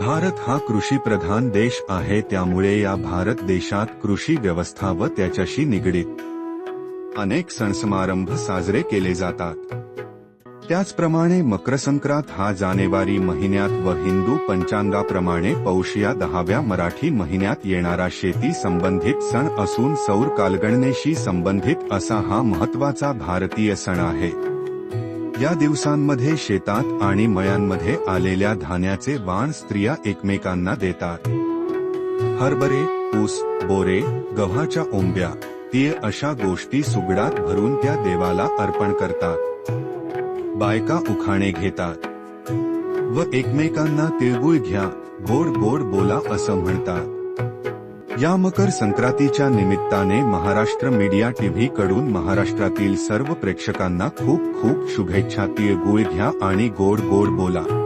भारत हा कृषी प्रधान देश आहे त्यामुळे या भारत देशात कृषी व्यवस्था व त्याच्याशी निगडीत अनेक सण समारंभ साजरे केले जातात. त्याचप्रमाणे मकर संक्रांत हा जानेवारी महिन्यात व हिंदू पंचांगाप्रमाणे पौष या दहाव्या मराठी महिन्यात येणारा शेती संबंधित सण असून सौर कालगणनेशी संबंधित असा हा महत्त्वाचा भारतीय सण आहे. या दिवसांमध्ये शेतात आणि मळ्यांमध्ये आलेल्या धान्याचे वाण स्त्रिया एकमेकांना देतात. हरभरे ऊस बोरे गव्हाच्या ओंब्या तीळ अशा गोष्टी सुगडात भरून त्या देवाला अर्पण करतात. बायका उखाणे घेतात. व एकमेकांना तिळगुळ घ्या गोड गोड बोला असं म्हणतात. या मकर संक्रांतीच्या निमित्ताने महाराष्ट्र मीडिया टीव्ही कडून महाराष्ट्रातील सर्व प्रेक्षकांना खूप खूप शुभेच्छा. तिळगुळ घ्या आणि गोड गोड बोला.